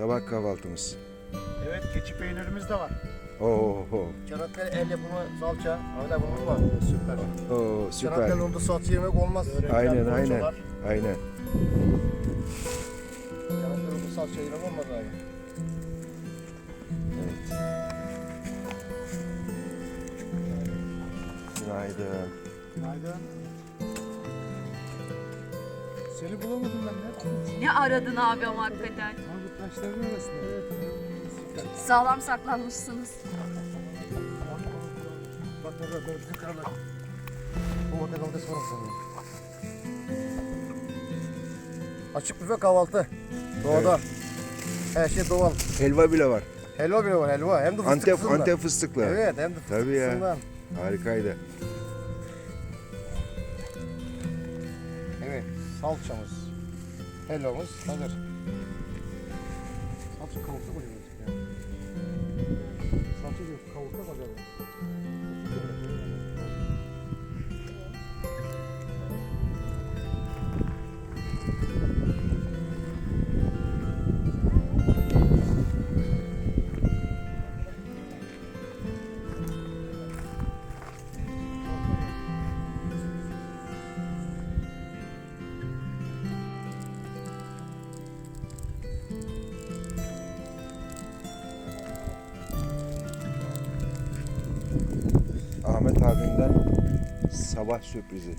Sabah kahvaltımız. Evet keçi peynirimiz de var. Oo, Çanakkale el yapımı salça. Abi bunun var. Süper. oo, Çanakkale süper. unlu salça yemek olmaz. Aynen aynen. Aynen. Çanakkale unlu salça yemek olmaz abi. Evet. Günaydın. Günaydın. Seni bulamadım ben ne? Ne aradın abi ama hakikaten. Abi taşların arasında. Evet. Sağlam saklanmışsınız. Bak orada bizim krallar. Bu orada kaldı sonra sana. Açık büfe kahvaltı. Doğada. Her şey doğal. Helva bile var. Helva bile var helva. Hem de Antep fıstıklısından. Antep fıstıklı. Evet hem de Tabii ya. fıstıklısından. Harikaydı. Evet salçamız. Helvamız hazır. Salça kavukta koyuyoruz ya. Salça yok kavukta koyuyoruz. Ahmet abimden sabah sürprizi.